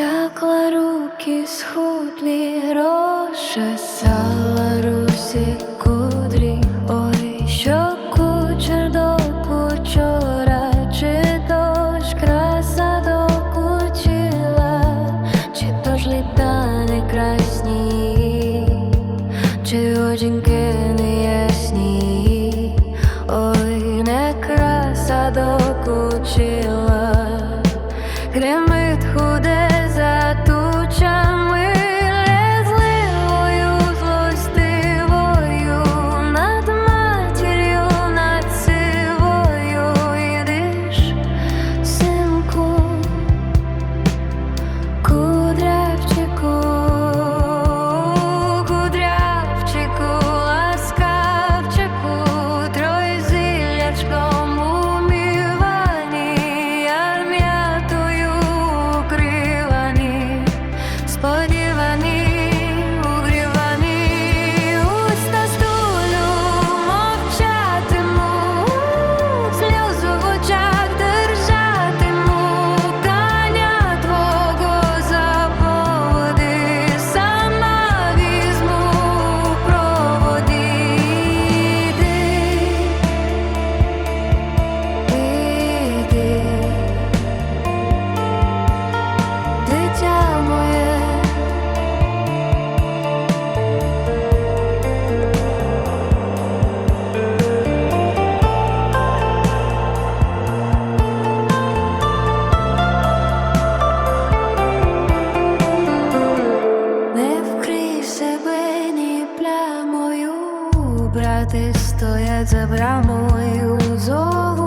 Потякла руки схудлі, розчесала русі кудрі, ой, що кучер до кучора, чи то ж краса докучила, чи то ж літа не красні, чи одінки не ясні, ой, не краса докучила. Гриме but брати стоять за брамою золота.